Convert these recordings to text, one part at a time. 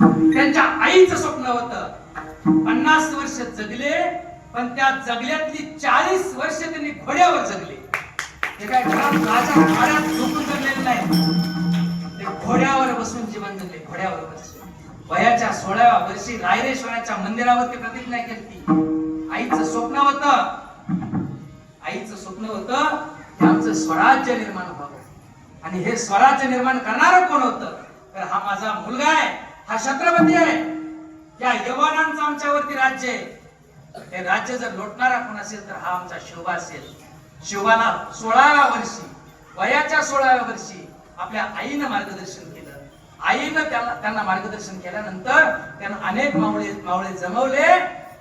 त्यांच्या आईचं स्वप्न होत. पन्नास वर्ष जगले पण त्या जगल्यातली चाळीस वर्ष त्यांनी घोड्यावर जगले. ते काय झोपून जगलेले नाही. ते घोड्यावर बसून जीवन जगले घोड्यावर बसून. वयाच्या सोळाव्या वर्षी रायरेश्वराच्या मंदिरावरती प्रतिज्ञा केली. आईचं स्वप्न होतं. आईचं स्वप्न होत त्यांचं आमचं स्वराज्य निर्माण व्हावं. आणि हे स्वराज्य निर्माण करणार कोण होत? तर हा माझा मुलगा आहे. हा छत्रपती आहे. या यवनांचं आमच्यावरती राज्य आहे. हे राज्य जर लोटणारा कोण असेल तर हा आमचा शिवबा असेल. शिवबाला सोळाव्या वर्षी वयाच्या सोळाव्या वर्षी आपल्या आईनं मार्गदर्शन केलं. आईनं त्याला त्यांना मार्गदर्शन केल्यानंतर त्यानं अनेक मावळे मावळे जमवले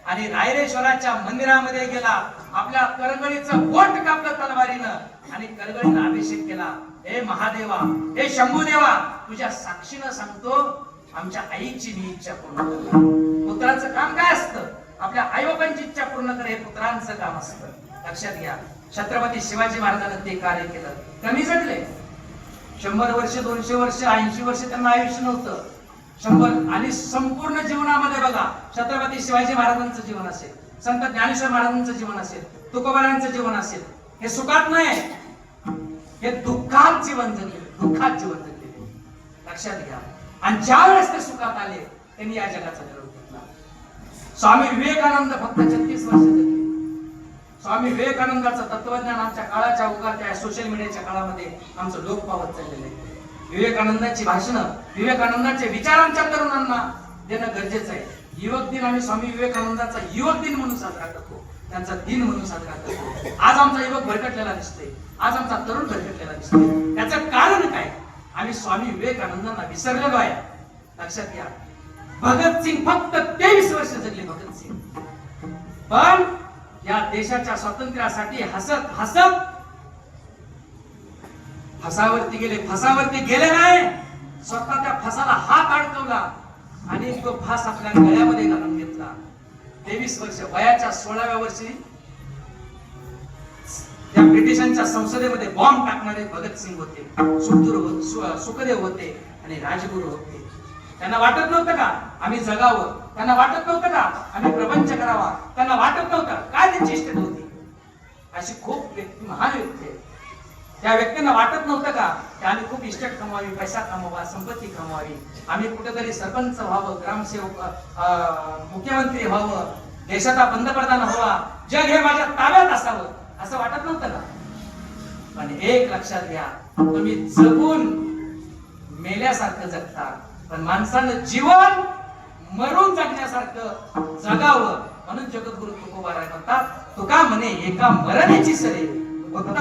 आणि रायरेश्वराच्या मंदिरामध्ये गेला. आपल्या करगळीचं बोट कापलं तलवारीनं आणि करगळीनं अभिषेक केला. हे महादेवा हे शंभूदेवा तुझ्या साक्षीनं सांगतो आमच्या आईची मी इच्छा पूर्ण पुत्रांचं पुत्राचं काम काय असतं? आपल्या आईबाबांची इच्छा पूर्ण कर हे पुत्रांचं काम असतं. लक्षात घ्या. छत्रपती शिवाजी महाराजांनी ते कार्य केलं. कमी जगले. शंभर वर्ष दोनशे वर्ष ऐंशी वर्ष त्यांना आयुष्य नव्हतं. शंभर आणि संपूर्ण जीवनामध्ये बघा छत्रपती शिवाजी महाराजांचं जीवन असेल संत ज्ञानेश्वर महाराजांचं जीवन असेल तुकोबारांचं जीवन असेल हे सुखात नाही. हे दुःखात जीवन जगले. दुःखात जीवन जगले. लक्षात घ्या. आणि ज्या वेळेस ते सुखात आले त्यांनी या जगाचा निरोप घेतला. स्वामी विवेकानंद फक्त छत्तीस वर्ष स्वामी विवेकानंदाचं तत्वज्ञान आमच्या काळाच्या उगाच्या सोशल मीडियाच्या काळामध्ये आमचं लोक पावत चाललेलं आहे. विवेकानंदाची भाषणं विवेकानंदाचे विचार आमच्या तरुणांना देणं गरजेचं आहे. युवक दिन आम्ही स्वामी विवेकानंदाचा युवक दिन म्हणून साजरा करतो. त्यांचा दिन म्हणून साजरा करतो. आज आमचा युवक भरकटलेला दिसतोय. आज आमचा तरुण भरकटलेला दिसतोय. त्याचं कारण काय? आम्ही स्वामी विवेकानंदांना विसरलेलो आहे लक्षात घ्या. भगतसिंग फक्त तेवीस वर्ष जगले भगतसिंग पण या देशाच्या स्वातंत्र्यासाठी हसत हसत फसावरती गेले. फसावरती गेले नाही. स्वतः त्या फसाला हात अडकवला आणि तो फास आपल्या गळ्यामध्ये घालून घेतला. तेवीस वर्ष वयाच्या सोळाव्या वर्षी त्या ब्रिटिशांच्या संसदेमध्ये बॉम्ब टाकणारे भगतसिंग होते सुखदूर हो- सुखदेव होते आणि राजगुरू होते. त्यांना वाटत नव्हतं का आम्ही जगावं? त्यांना वाटत नव्हतं का आम्ही प्रपंच करावा? त्यांना वाटत नव्हतं. काय त्यांची इष्ट होती? अशी खूप व्यक्ती महान व्यक्ती आहे. त्या व्यक्तींना वाटत नव्हतं का की आम्ही खूप इस्टेट कमवावी पैसा कमवा संपत्ती कमवावी? आम्ही कुठेतरी सरपंच व्हावं ग्रामसेवक अं, मुख्यमंत्री व्हावं देशाचा पंतप्रधान व्हावा? जग हे माझ्या ताब्यात असावं. असं वाटत नव्हतं का? पण एक लक्षात घ्या तुम्ही जगून मेल्यासारखं जगता पण माणसानं जीवन मरून जगण्यासारखं जगावं म्हणून जगद्गुरु तुकोबाराय म्हणतात तुका म्हणे एका मरणाची सरे भक्त